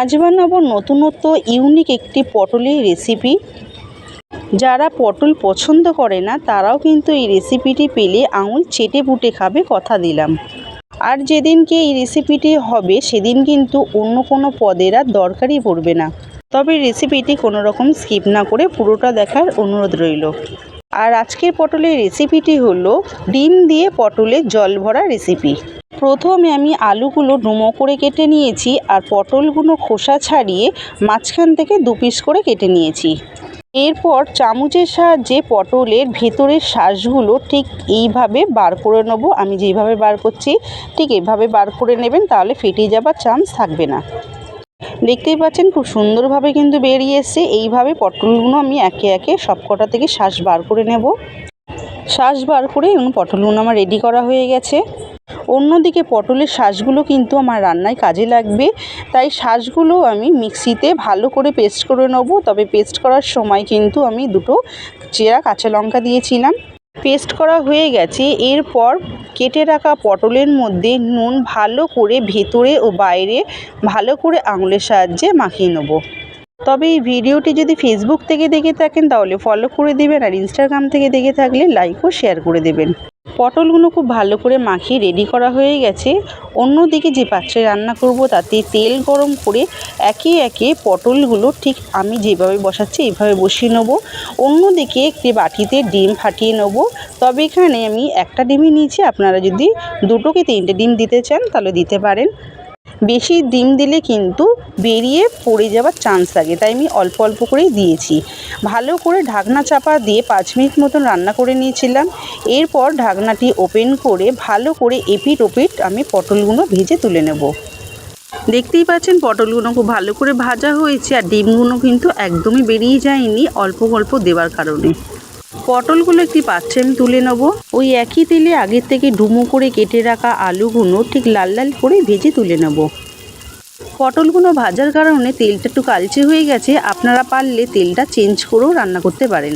আজ বানাবো নতুনত্ব, ইউনিক একটি পটলের রেসিপি যারা পটল পছন্দ করে না, তারাও কিন্তু এই রেসিপিটি পেলে আঙুল চেটে পুটে খাবে কথা দিলাম। আর যেদিনকে এই রেসিপিটি হবে, সেদিন কিন্তু অন্য কোনো পদের আর দরকারই পড়বে না। তবে রেসিপিটি কোনো রকম স্কিপ না করে পুরোটা দেখার অনুরোধ রইল। আর আজকের পটলের রেসিপিটি হলো, ডিম দিয়ে পটলের জল ভরা রেসিপি প্রথমে আমি আলুগুলো ডুমো করে কেটে নিয়েছি আর পটলগুলো খোসা ছাড়িয়ে মাঝখান থেকে দু পিস করে কেটে নিয়েছি। এরপর চামচের সাহায্যে পটলের ভেতরের শ্বাসগুলো ঠিক এইভাবে বার করে নেব। আমি যেইভাবে বার করছি, ঠিক এইভাবে বার করে নেবেন, তাহলে ফেটে যাবার চান্স থাকবে না। দেখতেই পাচ্ছেন খুব সুন্দরভাবে কিন্তু বেরিয়ে এসছে। এইভাবে পটলগুলো আমি একে একে সবকটা থেকে শ্বাস বার করে নেব। শ্বাস বার করে এবং পটলগুলো আমার রেডি করা হয়ে গেছে। অন্যদিকে পটলের শ্বাসগুলো কিন্তু আমার রান্নায় কাজে লাগবে। তাই শ্বাসগুলো আমি মিক্সিতে ভালো করে পেস্ট করে নেব। তবে পেস্ট করার সময় কিন্তু আমি দুটো চেরা কাঁচা লঙ্কা দিয়েছিলাম। পেস্ট করা হয়ে গেছে। এরপর কেটে রাখা পটলের মধ্যে নুন ভালো করে ভেতরে ও বাইরে ভালো করে আঙুলের সাহায্যে মাখিয়ে নেব। তবে এই ভিডিওটি যদি ফেসবুক থেকে দেখে থাকেন, তাহলে ফলো করে দেবেন। আর ইনস্টাগ্রাম থেকে দেখে থাকলে লাইক ও শেয়ার করে দেবেন। পটলগুলো খুব ভালো করে মাখিয়ে রেডি করা হয়ে গেছে। অন্যদিকে যে পাত্রে রান্না করব তাতে তেল গরম করে একে একে পটলগুলো ঠিক আমি যেভাবে বসাচ্ছি এইভাবে বসিয়ে নেব। অন্যদিকে একটি বাটিতে ডিম ফাটিয়ে নেব। তবে এখানে আমি একটা ডিমই নিয়েছি। আপনারা যদি দুটোকে তিনটে ডিম দিতে চান তাহলে দিতে পারেন। বেশি ডিম দিলে কিন্তু বেরিয়ে পড়ে যাওয়ার চান্স থাকে তাই আমি অল্প অল্প করেই দিয়েছি। ভালো করে ঢাকনা চাপা দিয়ে পাঁচ মিনিট মতন রান্না করে নিয়েছিলাম। এরপর ঢাকনাটি ওপেন করে ভালো করে এপিট ওপিট আমি পটলগুলো ভেজে তুলে নেব। দেখতেই পাচ্ছেন পটলগুলো খুব ভালো করে ভাজা হয়েছে আর ডিমগুলো কিন্তু একদমই বেরিয়ে যায়নি অল্প অল্প দেওয়ার কারণে। পটলগুলো একটি পাত্রে আমি তুলে নেব। ওই একই তেলে আগের থেকে ডুমো করে কেটে রাখা আলুগুলো ঠিক লাল লাল করে ভেজে তুলে নেব। পটলগুলো ভাজার কারণে তেলটা একটু কালচে হয়ে গেছে, আপনারা পারলে তেলটা চেঞ্জ করেও রান্না করতে পারেন।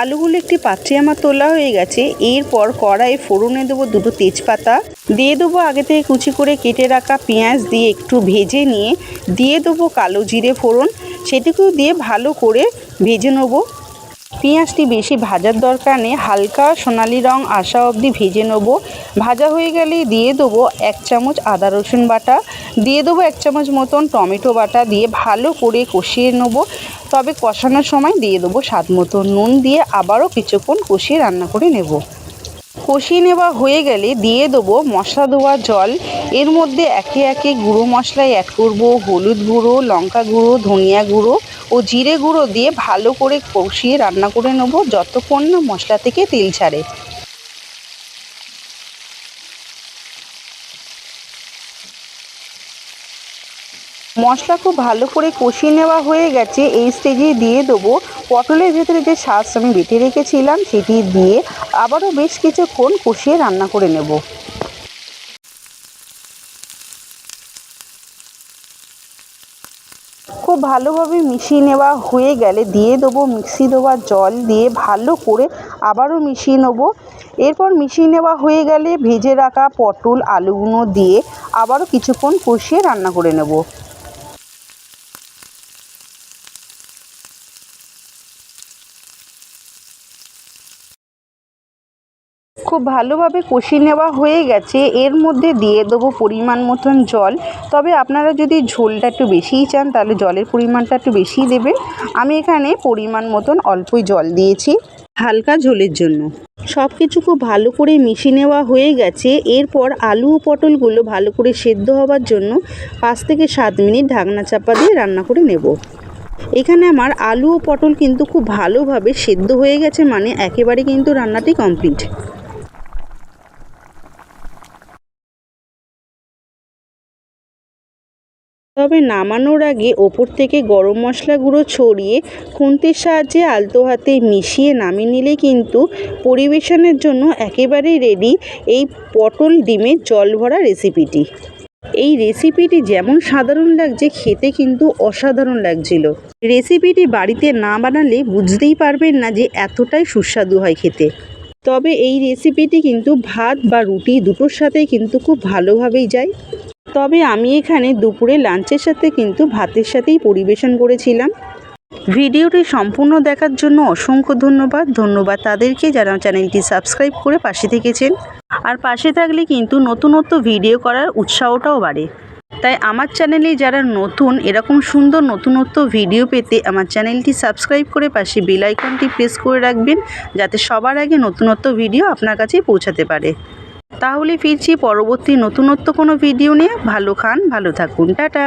আলুগুলো একটি পাত্রে আমার তোলা হয়ে গেছে, এরপর কড়াইয়ে ফোড়নে দেবো দুটো তেজপাতা, দিয়ে দেবো আগে থেকে কুচি করে কেটে রাখা পেঁয়াজ দিয়ে একটু ভেজে নিয়ে, দিয়ে দেবো কালো জিরে ফোড়ন সেটুকু দিয়ে ভালো করে ভেজে নেব। পেঁয়াজটি বেশি ভাজার দরকার নেই, হালকা সোনালি রং আসা অবধি ভেজে নেব। ভাজা হয়ে গেলে দিয়ে দেবো এক চামচ আদা রসুন বাটা। দিয়ে দেবো এক চামচ মতন টমেটো বাটা দিয়ে ভালো করে কষিয়ে নেব। তবে কষানোর সময় দিয়ে দেবো স্বাদ মতো নুন দিয়ে আবারও কিছুক্ষণ কষিয়ে রান্না করে নেব। কষিয়ে নেওয়া হয়ে গেলে দিয়ে দেবো মশলা দেওয়া জল। এর মধ্যে একে একে গুঁড়ো মশলাই অ্যাড করব হলুদ গুঁড়ো, লঙ্কা গুঁড়ো, ধনিয়া গুঁড়ো। ও জিরে গুঁড়ো দিয়ে ভালো করে কষিয়ে রান্না করে নেব যতক্ষণ না মশলা থেকে তেল ছাড়ে। মশলা খুব ভালো করে কষিয়ে নেওয়া হয়ে গেছে, এই স্টেজে দিয়ে দেবো। পটলের ভেতরে যে শাঁস আমি বেটে রেখেছিলাম, সেটি দিয়ে আবারও বেশ কিছুক্ষণ কষিয়ে রান্না করে নেব। খুব ভালোভাবে মিশিয়ে নেওয়া হয়ে গেলে দিয়ে দেবো মিক্সি দেওয়া জল দিয়ে ভালো করে আবারও মিশিয়ে নেব। এরপর মিশিয়ে নেওয়া হয়ে গেলে ভেজে রাখা পটল আলুগুলো দিয়ে আবারও কিছুক্ষণ কষিয়ে রান্না করে নেব। খুব ভালোভাবে কষিয়ে নেওয়া হয়ে গেছে। এর মধ্যে দিয়ে দেবো পরিমাণ মতন জল। তবে আপনারা যদি ঝোলটা একটু বেশিই চান, তাহলে জলের পরিমাণটা একটু বেশিই দেবেন। আমি এখানে পরিমাণ মতন অল্পই জল দিয়েছি হালকা ঝোলের জন্য। সব কিছু খুব ভালো করে মিশিয়ে নেওয়া হয়ে গেছে। এরপর আলু ও পটলগুলো ভালো করে সেদ্ধ হওয়ার জন্য পাঁচ থেকে সাত মিনিট ঢাকনা চাপা দিয়ে রান্না করে নেব। এখানে আমার আলু ও পটল কিন্তু খুব ভালোভাবে সেদ্ধ হয়ে গেছে মানে একেবারে কিন্তু রান্নাটি কমপ্লিট। তবে নামানোর আগে ওপর থেকে গরম মশলা গুঁড়ো ছড়িয়ে খুন্তির সাহায্যে আলতো হাতে মিশিয়ে নামিয়ে নিলে কিন্তু পরিবেশনের জন্য একেবারেই রেডি এই পটল ডিমের জল ভরা রেসিপিটি এই রেসিপিটি যেমন সাধারণ লাগছে, খেতে কিন্তু অসাধারণ লাগছিল। রেসিপিটি বাড়িতে না বানালে বুঝতেই পারবেন না যে এতটাই সুস্বাদু হয় খেতে। তবে এই রেসিপিটি কিন্তু ভাত বা রুটি দুটোর সাথেই কিন্তু খুব ভালোভাবেই যায়। তবে আমি এখানে দুপুরে লাঞ্চের সাথে কিন্তু ভাতের সাথেই পরিবেশন করেছিলাম। ভিডিওটি সম্পূর্ণ দেখার জন্য অসংখ্য ধন্যবাদ। ধন্যবাদ তাদেরকে যারা চ্যানেলটি সাবস্ক্রাইব করে পাশে থেকেছেন। আর পাশে থাকলে কিন্তু নতুনত্ব ভিডিও করার উৎসাহটাও বাড়ে। তাই আমার চ্যানেলে যারা নতুন, এরকম সুন্দর নতুনত্ব ভিডিও পেতে আমার চ্যানেলটি সাবস্ক্রাইব করে পাশে বেল আইকনটি প্রেস করে রাখবেন, যাতে সবার আগে নতুনত্ব ভিডিও আপনার কাছে পৌঁছাতে পারে। তাহলে ফিরছি পরবর্তী নতুনত্ব কোনো ভিডিও নিয়ে। ভালো খান ভালো থাকুন। টাটা।